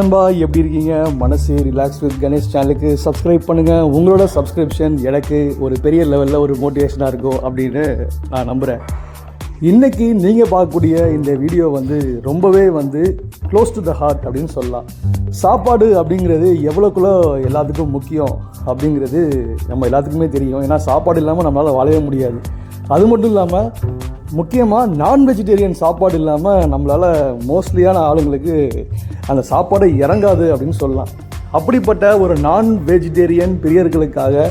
நண்பா எப்படி இருக்கீங்க? மனசு ரிலாக்ஸ் வித் கணேஷ் சேனலுக்கு சப்ஸ்கிரைப் பண்ணுங்கள் உங்களோட சப்ஸ்கிரிப்ஷன் எனக்கு ஒரு பெரிய லெவலில் ஒரு மோட்டிவேஷனாக இருக்கும் அப்படின்னு நான் நம்புகிறேன் இன்றைக்கி நீங்கள் பார்க்கக்கூடிய இந்த வீடியோ வந்து ரொம்பவே வந்து க்ளோஸ் டு த ஹார்ட் அப்படின்னு சொல்லலாம். சாப்பாடு அப்படிங்கிறது எவ்வளோக்குள்ளோ எல்லாத்துக்கும் முக்கியம் அப்படிங்கிறது நம்ம எல்லாத்துக்குமே தெரியும். ஏன்னா சாப்பாடு இல்லாமல் நம்மளால் வாழவே முடியாது. அது மட்டும் இல்லாமல் முக்கியமாக நான் வெஜிடேரியன் சாப்பாடு இல்லாமல் நம்மளால் மோஸ்ட்லியான ஆளுங்களுக்கு அந்த சாப்பாடு இறங்காது அப்படின்னு சொல்லலாம். அப்படிப்பட்ட ஒரு நான் வெஜிடேரியன் பிரியர்களுக்காக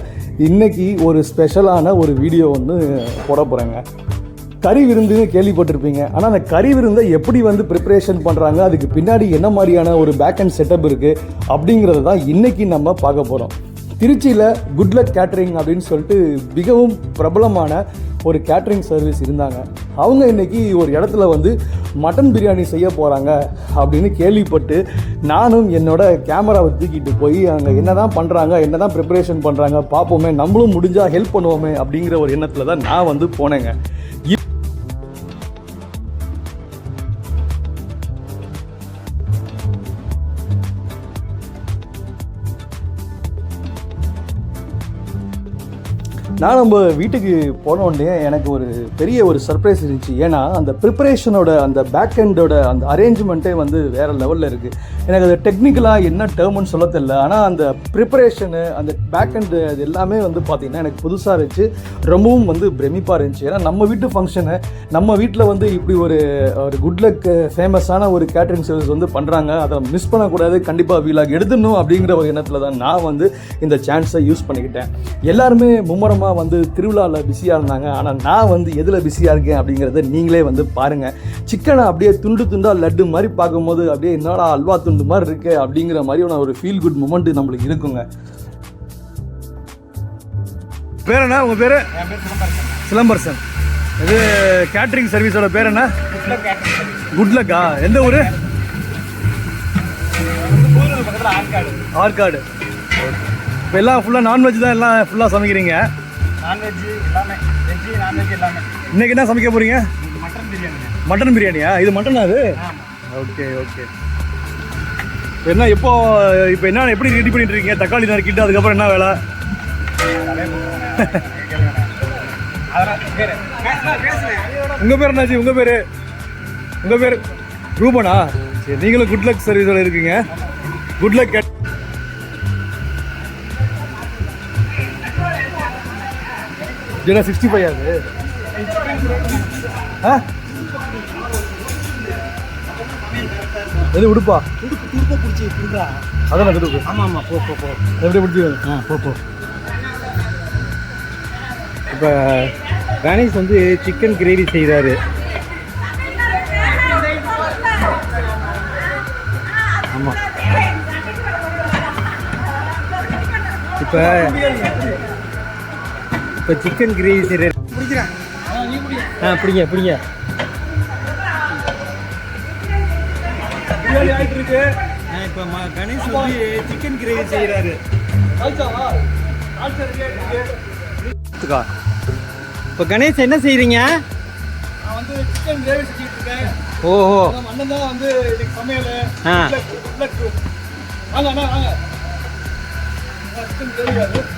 இன்றைக்கி ஒரு ஸ்பெஷலான ஒரு வீடியோ வந்து போட போகிறேங்க கறி விருந்துன்னு கேள்விப்பட்டிருப்பீங்க. ஆனால் அந்த கறி விருந்தை எப்படி வந்து ப்ரிப்பரேஷன் பண்ணுறாங்க அதுக்கு பின்னாடி என்ன மாதிரியான ஒரு பேக் அண்ட் செட்டப் இருக்குது அப்படிங்கிறத தான் இன்றைக்கி நம்ம பார்க்க போகிறோம் திருச்சியில் குட்லக் கேட்ரிங் அப்படின்னு சொல்லிட்டு மிகவும் பிரபலமான ஒரு கேட்ரிங் சர்வீஸ் இருந்தாங்க. அவங்க இன்னைக்கு ஒரு இடத்துல வந்து மட்டன் பிரியாணி செய்ய போகிறாங்க அப்படின்னு கேள்விப்பட்டு நானும் என்னோட கேமராவை தூக்கிட்டு போய் அங்கே என்ன தான் பண்ணுறாங்க என்ன தான் ப்ரிப்பரேஷன் பண்ணுறாங்க பார்ப்போமே நம்மளும் முடிஞ்சால் ஹெல்ப் பண்ணுவோமே அப்படிங்கிற ஒரு எண்ணத்தில் தான் நான் வந்து போனேங்க. நான் நம்ம வீட்டுக்கு போன உடனே எனக்கு ஒரு பெரிய ஒரு சர்ப்ரைஸ் இருந்துச்சு. ஏன்னா அந்த ப்ரிப்பரேஷனோட அந்த பேக் எண்டோட அந்த அரேஞ்ச்மெண்ட்டே வந்து வேறு லெவலில் இருக்குது எனக்கு அது டெக்னிக்கலாக என்ன டேர்ம்னு சொல்ல தெரியல. ஆனால் அந்த ப்ரிப்பரேஷனு அந்த பேக் அது எல்லாமே வந்து பார்த்திங்கன்னா எனக்கு புதுசாக இருந்துச்சு. ரொம்பவும் வந்து பிரமிப்பாக இருந்துச்சு. ஏன்னா நம்ம வீட்டு ஃபங்க்ஷனு நம்ம வீட்டில் வந்து இப்படி ஒரு ஒரு குட் லக் ஃபேமஸான ஒரு கேட்ரிங் சர்வீஸ் வந்து பண்ணுறாங்க அதை மிஸ் பண்ணக்கூடாது. கண்டிப்பாக வீலாக எடுத்துடணும் அப்படிங்கிற ஒரு எண்ணத்தில் தான் நான் வந்து இந்த சான்ஸை யூஸ் பண்ணிக்கிட்டேன். எல்லாருமே மும்முரமாக வந்து திருவிழாவில் பிஸியாக இருந்தாங்க. ஆனால் நான் வந்து எதில் பிஸியாக இருக்கேன் அப்படிங்கிறத நீங்களே வந்து பாருங்கள் சிக்கனை அப்படியே துண்டு துண்டாக லட்டு மாதிரி பார்க்கும்போது அப்படியே என்னடா அல்வா துண்டு மாதிரி இருக்கு அப்படிங்கிற மாதிரியான ஒரு ஃபீல் குட் மூமெண்ட் நம்மளுக்கு இருக்குங்க. பேர் என்ன? உங்கள் பேர்? சிலம்பரசன். இது கேட்ரிங் சர்வீஸோட பேர் என்ன? குட்லக்கா எந்த ஊர்? ஆற்காடு. இப்போ எல்லாம் ஃபுல்லாக நான்வெஜ் தான் எல்லாம் ஃபுல்லாக சமைக்கிறீங்க. நான்வெஜ் எல்லாமே. வெஜ்ஜு நான்வெஜ் எல்லாமே. இன்னைக்கு என்ன சமைக்க போறீங்க? மட்டன் பிரியாணி மட்டன் பிரியாணியா? இது மட்டனா அது? ஓகே ஓகே என்ன எப்போ இப்போ என்ன எப்படி ரெடி பண்ணிட்டு இருக்கீங்க தக்காளி நறுக்கிட்டு அதுக்கப்புறம் என்ன வேலை? பேர் உங்க பேர் என்னாச்சு? உங்க பேரு? உங்க பேர்? ரூபனா? சரி நீங்களும் குட் லக் சர்வீஸோட இருக்கீங்க. குட் லக் ஜெடா சிக்ஸ்டி ஃபைவ் அது ஆ? எது உடுப்பா? துருப்ப பிடிச்சி திருடா அதான் துடுப்பு ஆமாம் ஆமாம் போ போ போ. எப்படி பிடிச்சி? ஆ போ போ. இப்போ கணேஷ் வந்து சிக்கன் கிரேவி செய்கிறாரு ஆமாம் இப்போ இப்போ சிக்கன் கிரேவி செய்கிறாரு ஆ பிடிங்க பிடிங்க. பிரியாணி இருக்கு. இப்போ கணேஷ் வந்து சிக்கன் கிரேவி செய்கிறாரு இப்போ கணேஷ் என்ன செய்கிறீங்க நான் வந்து சிக்கன் கிரேவி செஞ்சுட்டு இருக்கேன். ஓஹோ. அண்ணன் தான் வந்து இன்னைக்கு சமையல். ஆ. வாங்க அண்ணா வாங்க.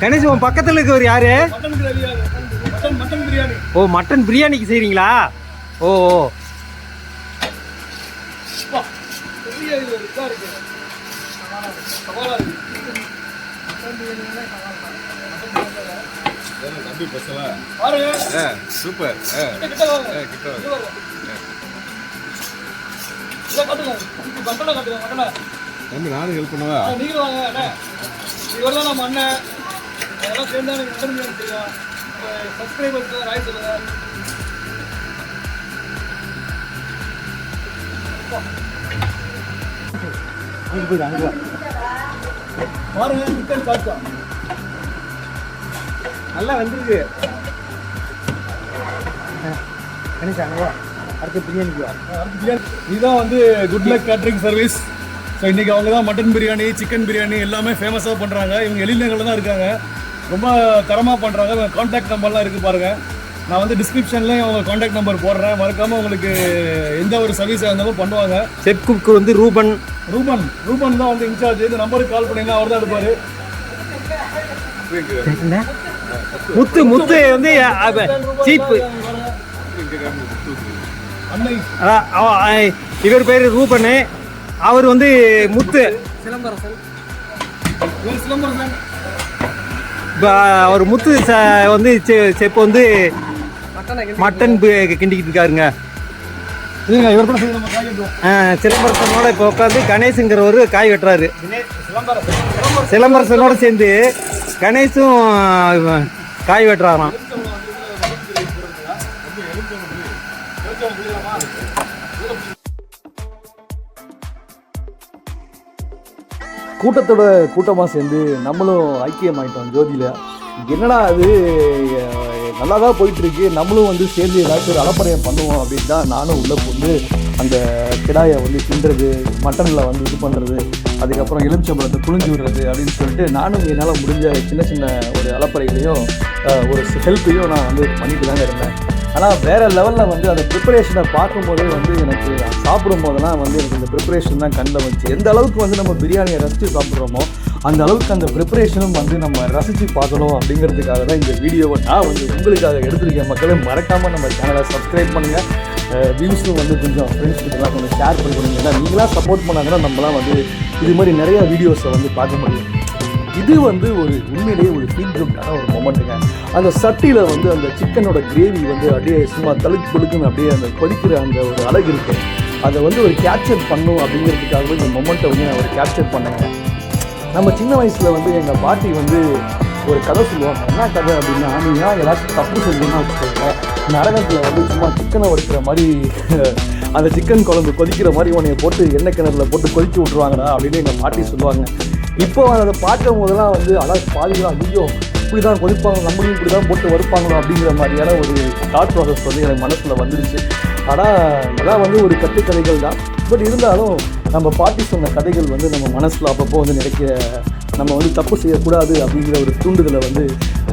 கணேஷ் உன் பக்கத்தில் இருக்கவர் யாரு? மட்டன் பிரியாணி. ஓ மட்டன் பிரியாணிக்கு செய்கிறீங்களா ஓ ஓ அப்பா, பெரிய இது இதா இருக்கு சவாலா இருக்கு தம்பி பசலா சூப்பர் கிட்ட கிட்ட வாங்க தம்பி நானும் ஹெல்ப் பண்ணவா? ஆ, நீங்களும் வாங்க அண்ணே. இவர் தான் நம்ம அண்ணன் அதெல்லாம் சேர்ந்தா எனக்கு மட்டன் பிரியாணி தெரியும்? சப்ஸ்கிரைபர்ஸ் ராய் சொல்லுங்க. அங்கே போயிடு அங்கே பாருங்க சிக்கன் காட்சா நல்லா வந்துருக்கு. கணேஷ் அங்கே வா. அடுத்து பிரியாணிக்கு வா. இதுதான் வந்து good luck catering service so இன்றைக்கி அவங்க தான் மட்டன் பிரியாணி சிக்கன் பிரியாணி எல்லாமே ஃபேமஸாக பண்ணுறாங்க இவங்க எழில்நகரில் தான் இருக்காங்க. ரொம்ப தரமாக பண்ணுறாங்க கான்டாக்ட் நம்பர்லாம் இருக்குது பாருங்கள் நான் வந்து டிஸ்கிரிப்ஷன்லேயும் அவங்க காண்டாக்ட் நம்பர் போடுறேன். மறக்காமல் உங்களுக்கு எந்த ஒரு சர்வீஸாக இருந்தாலும் பண்ணுவாங்க. செட் குக் வந்து ரூபன். ரூபன். ரூபன் தான் வந்து இன்சார்ஜ் இந்த நம்பருக்கு கால் பண்ணீங்கன்னா அவர் தான் எடுப்பார். முத்து முத்து வந்து சீப்பு. இவர் பேர் ரூபனு. அவர் வந்து முத்து. இவர் சிலம்பரசன். இப்ப அவர் முத்து ச- வந்து செ- செப்பு வந்து மட்டன் பி- கிண்டிக்கிட்டு இருக்காருங்க. சிலம்பரசனோட இப்போ உட்காந்து கணேசுங்கிறவர் காய் வெட்டுறாரு சிலம்பரசன் சிலம்பரசனோட சேர்ந்து இவன் காய் வெட்டுறாராம். கூட்டத்தோட கூட்டமாக சேர்ந்து நம்மளும் ஐக்கியமாயிட்டோம் ஜோதியில். என்னடா அது நல்லா தான் போயிட்டுருக்கு. நம்மளும் வந்து சேர்ந்து ஏதாச்சும் ஒரு அலப்பறையம் பண்ணுவோம் அப்படின்னு தான் நானும் உள்ளே வந்து அந்த கிடாயை வந்து கிண்டுறது மட்டனில் வந்து இது பண்ணுறது அதுக்கப்புறம் எலுமிச்சம்பழத்தை குளிஞ்சு விடுறது அப்படின்னு சொல்லிட்டு நானும் என்னால் முடிஞ்ச சின்ன சின்ன ஒரு அலப்பறைகளையும் ஒரு ஹெல்ப்பையும் நான் வந்து பண்ணிட்டு தாங்க இருந்தேன். ஆனால் வேறு லெவலில் வந்து அந்த ப்ரிப்பரேஷனை பார்க்கும்போதே வந்து எனக்கு சாப்பிடும் போதெல்லாம் வந்து எனக்கு இந்த ப்ரிப்பரேஷன் தான் கண்ணில் வந்துச்சு. எந்த அளவுக்கு வந்து நம்ம பிரியாணியை ரசித்து சாப்பிட்றோமோ அந்த அளவுக்கு அந்த ப்ரிப்பரேஷனும் வந்து நம்ம ரசித்து பார்க்கணும் அப்படிங்கிறதுக்காக தான் இந்த வீடியோவை நான் வந்து உங்களுக்காக எடுத்திருக்கேன். மக்களே மறக்காமல் நம்ம சேனலை சப்ஸ்கிரைப் பண்ணுங்கள் வியூஸும் வந்து கொஞ்சம் ஃப்ரெண்ட்ஸ்கிட்டலாம் கொஞ்சம் ஷேர் பண்ணி கொடுங்க ஏன்னா நீங்களாம் சப்போர்ட் பண்ணாங்கன்னா நம்மளாம் வந்து இது மாதிரி நிறையா வீடியோஸை வந்து பார்க்க முடியும். இது வந்து ஒரு உண்மையிலேயே ஒரு ஃபீல் குட்டான ஒரு மொமெண்ட்டுங்க அந்த சட்டியில் வந்து அந்த சிக்கனோட கிரேவி வந்து அப்படியே சும்மா தழுக்கு கொடுக்குன்னு அப்படியே அந்த கொதிக்கிற அந்த ஒரு அழகு இருக்குது அதை வந்து ஒரு கேப்சர் பண்ணும் அப்படிங்கிறதுக்காகவே இந்த மொமெண்ட்டை வந்து நான் ஒரு கேப்சர் பண்ணேங்க. நம்ம சின்ன வயசில் வந்து எங்கள் பாட்டி வந்து ஒரு கதை சொல்லுவாங்க. என்ன கதை? அப்படின்னா நீங்கள் ஏதாச்சும் தப்பு செஞ்சீங்கன்னா வச்சுக்கோங்க நரகத்தில் வந்து சும்மா சிக்கனை வறுக்கிற மாதிரி அந்த சிக்கன் குழம்பு கொதிக்கிற மாதிரி உன்னைய போட்டு எண்ணெய் கிணறுல போட்டு கொதிச்சு விட்ருவாங்கடா அப்படின்னு எங்கள் பாட்டி சொல்லுவாங்க. இப்போ அதை பார்க்கும் போதெல்லாம் வந்து அதாவது பாதிக்கலாம் ஐயோ இப்படி தான் கொதிப்பாங்க நம்மளையும் இப்படி தான் போட்டு வறுப்பாங்களோ? அப்படிங்கிற மாதிரியான ஒரு தாட் ப்ராசஸ் வந்து எனக்கு மனசில் வந்துடுச்சு ஆனால் அதான் வந்து ஒரு கட்டுக்கதைகள் தான். பட் இருந்தாலும் நம்ம பாட்டி சொன்ன கதைகள் வந்து நம்ம மனசில் அப்பப்போ வந்து நினைக்க நம்ம வந்து தப்பு செய்யக்கூடாது அப்படிங்கிற ஒரு தூண்டுதலை வந்து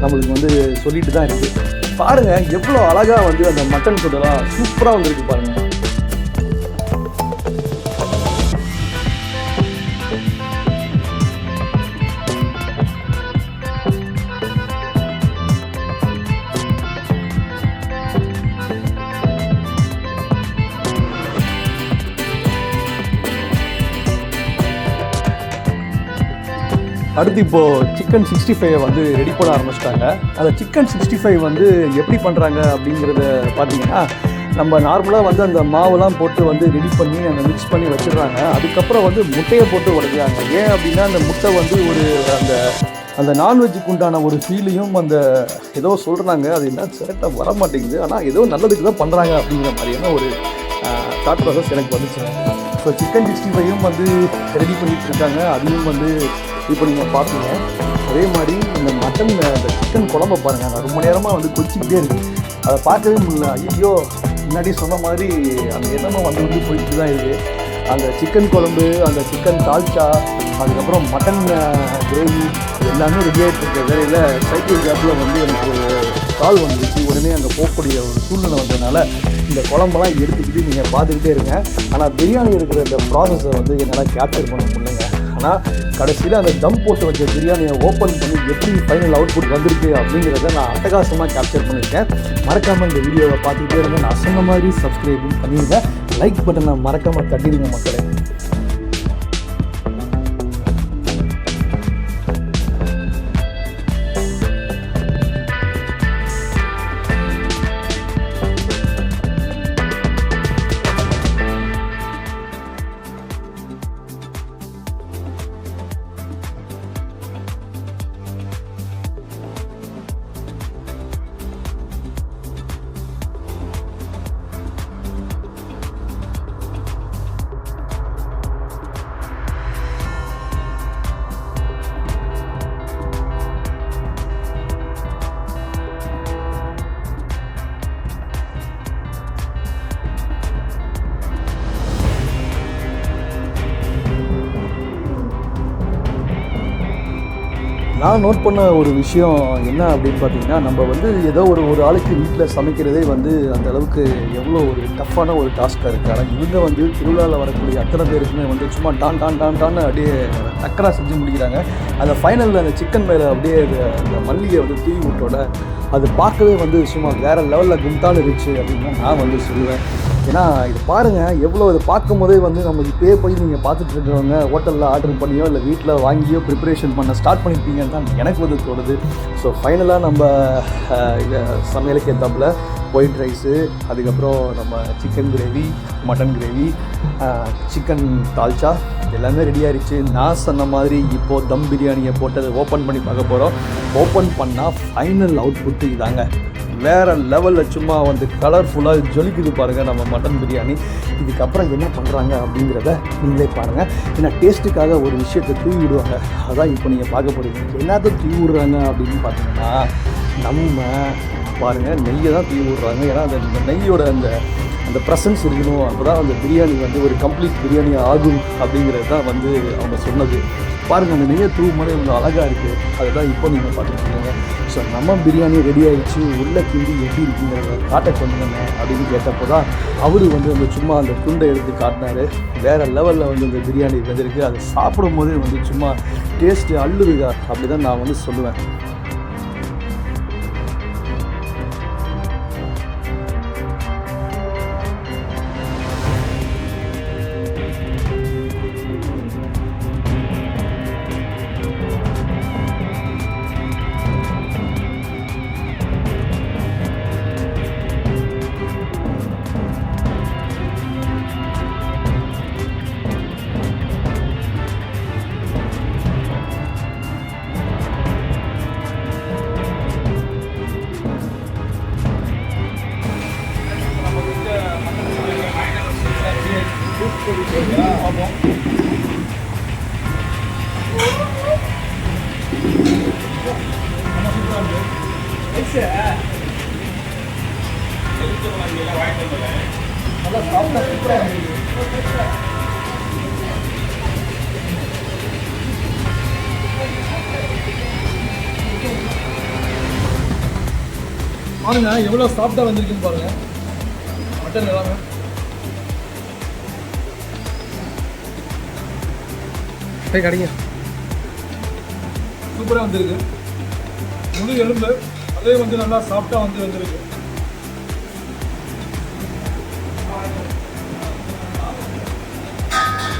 நம்மளுக்கு வந்து சொல்லிட்டு தான் இருக்குது பாருங்கள் எவ்வளோ அழகாக வந்து அந்த மட்டன் சொல்லலாம் சூப்பராக வந்துருக்கு பாருங்கள் அடுத்து இப்போது சிக்கன் சிக்ஸ்டி ஃபைவ் வந்து ரெடி பண்ண ஆரம்பிச்சிட்டாங்க. அந்த சிக்கன் சிக்ஸ்டி ஃபைவ் வந்து எப்படி பண்ணுறாங்க அப்படிங்கிறத பார்த்தீங்கன்னா நம்ம நார்மலாக வந்து அந்த மாவுலாம் போட்டு வந்து ரெடி பண்ணி அந்த மிக்ஸ் பண்ணி வச்சிடுறாங்க. அதுக்கப்புறம் வந்து முட்டையை போட்டு உடைக்கிறாங்க. ஏன் அப்படின்னா அந்த முட்டை வந்து ஒரு அந்த அந்த நான்வெஜ்ஜுக்கு உண்டான ஒரு ஃபீலையும் அந்த ஏதோ சொல்கிறாங்க அது என்ன கரெக்டாக வர மாட்டேங்குது ஆனால் ஏதோ நல்லதுக்கு தான் பண்ணுறாங்க அப்படிங்கிற மாதிரியான ஒரு தாட் ப்ராசஸ் எனக்கு வந்துச்சு. ஸோ சிக்கன் சிக்ஸ்டி ஃபைவும் வந்து ரெடி பண்ணிட்டு இருக்காங்க அதையும் வந்து இப்போ நீங்கள் பார்ப்பீங்க அதே மாதிரி இந்த மட்டன் அந்த சிக்கன் குழம்ப பாருங்கள் நான் ரொம்ப நேரமாக வந்து கொச்சிக்கிட்டே இருக்கு அதை பார்க்கவே முடியல. ஐயோ முன்னாடி சொன்ன மாதிரி அந்த எண்ணமும் வந்து வந்து போயிட்டு தான் இருக்குது அந்த சிக்கன் குழம்பு அந்த சிக்கன் தால்ச்சா அதுக்கப்புறம் மட்டன் கிரேவி எல்லாமே ரெடி ஆகிட்டு இருக்க வேலையில் சைக்கிள் கேப்பில் வந்து எனக்கு ஒரு கால் வந்துருச்சு. உடனே அங்கே போகக்கூடிய ஒரு சூழ்நிலை வந்ததுனால இந்த குழம்பெல்லாம் எடுத்துக்கிட்டு நீங்கள் பார்த்துக்கிட்டே இருங்க. ஆனால் பிரியாணி இருக்கிற இந்த ப்ராசஸை வந்து என்னால் கேப்சர் பண்ண முடியலங்க. ஆனால் கடைசியில் அந்த தம் போட்டு வச்ச பிரியாணியை ஓப்பன் பண்ணி எப்படி ஃபைனல் அவுட்புட் வந்திருக்கு அப்படிங்கிறத நான் அட்டகாசமாக கேப்சர் பண்ணியிருக்கேன். மறக்காமல் இந்த வீடியோவை பார்த்துக்கிட்டே இருங்க. நான் சொன்ன மாதிரி சப்ஸ்கிரைபும் பண்ணிடுங்க. லைக் பட்டனை மறக்காமல் தட்டிடுங்க மக்களே. நான் நோட் பண்ண ஒரு விஷயம் என்ன அப்படின்னு பார்த்தீங்கன்னா நம்ம வந்து ஏதோ ஒரு ஒரு ஆளுக்கு வீட்டில் சமைக்கிறதே வந்து அந்த அளவுக்கு எவ்வளோ ஒரு டஃப்பான ஒரு டாஸ்க்காக இருக்குது ஆனால் இவங்க வந்து திருவிழாவில் வரக்கூடிய அத்தனை பேருக்குமே வந்து சும்மா டான் டான் டான் டான்னு அப்படியே டக்கராக செஞ்சு முடிக்கிறாங்க. அந்த ஃபைனலில் அந்த சிக்கன் மேலே அப்படியே அந்த- மல்லிகை வந்து தூவி விட்டோட அது பார்க்கவே வந்து சும்மா வேறு லெவலில் குண்டால் இருந்துச்சு அப்படின்னு நான் வந்து சொல்லுவேன். ஏன்னா இது பாருங்கள் எவ்வளோ இது பார்க்கும்போதே வந்து நம்ம இப்போயே போய் நீங்கள் பார்த்துட்டு இருக்கிறவங்க ஹோட்டலில் ஆர்டர் பண்ணியோ இல்லை வீட்டில் வாங்கியோ ப்ரிப்பரேஷன் பண்ண ஸ்டார்ட் பண்ணியிருப்பீங்கன்னு தான் எனக்கு வந்து தோணுது. ஸோ ஃபைனலாக நம்ம இதை சமையலுக்கு ஏற்றாப்புல ஒயிட் ரைஸு அதுக்கப்புறம் நம்ம chicken gravy mutton gravy chicken dalcha எல்லாமே ரெடி ஆயிடுச்சு நான் சொன்ன மாதிரி இப்போது தம் பிரியாணியை போட்டு அதை ஓப்பன் பண்ணி பார்க்க போகிறோம் ஓப்பன் பண்ணால் ஃபைனல் அவுட்புட்டு இதாங்க. வேறு லெவலில் சும்மா வந்து கலர்ஃபுல்லாக ஜொலிக்குது பாருங்கள் நம்ம மட்டன் பிரியாணி. இதுக்கப்புறம் என்ன பண்ணுறாங்க அப்படிங்கிறத நீங்களே பாருங்கள் ஏன்னா டேஸ்ட்டுக்காக ஒரு விஷயத்தை தூவி விடுவாங்க. அதான் இப்போ நீங்கள் பார்க்க போகிறீங்க என்னத்தை தூவி விடுறாங்க அப்படின்னு பார்த்தீங்கன்னா நம்ம பாருங்கள் நெய்யை தான் தூவி விடுறாங்க ஏன்னா அந்த நெய்யோட அந்த அந்த ப்ரெசன்ஸ் இருக்கணும். அப்போ தான் அந்த பிரியாணி வந்து ஒரு கம்ப்ளீட் பிரியாணி ஆகும் அப்படிங்கிறது தான் வந்து அவங்க சொன்னது. பாருங்கள் அந்த நெய்யை தூவு மாதிரி அழகாக இருக்குது அதுதான் இப்போ நீங்கள் பார்த்துருக்கீங்க ஸோ நம்ம பிரியாணி ரெடி ஆகிடுச்சு உள்ள கிண்டி எப்படி இருக்குங்கிறத காட்ட சொன்னீங்க அப்படின்னு கேட்டப்போ தான் அவர் வந்து அந்த சும்மா அந்த துண்டை எடுத்து காட்டினார். வேறு லெவலில் வந்து அந்த பிரியாணி வெந்திருக்கு. அதை சாப்பிடும் போதே வந்து சும்மா டேஸ்ட்டு அள்ளுதுதா அப்படி தான் நான் வந்து சொல்லுவேன். பாருங்க எவ்வளோ சாஃப்டாக வந்திருக்குன்னு பாருங்க. மட்டன் எல்லாமே கை கடிங்க. சூப்பராக வந்திருக்கு. முழு எலும்பு அதே வந்து நல்லா சாஃப்டாக வந்து வந்திருக்கு.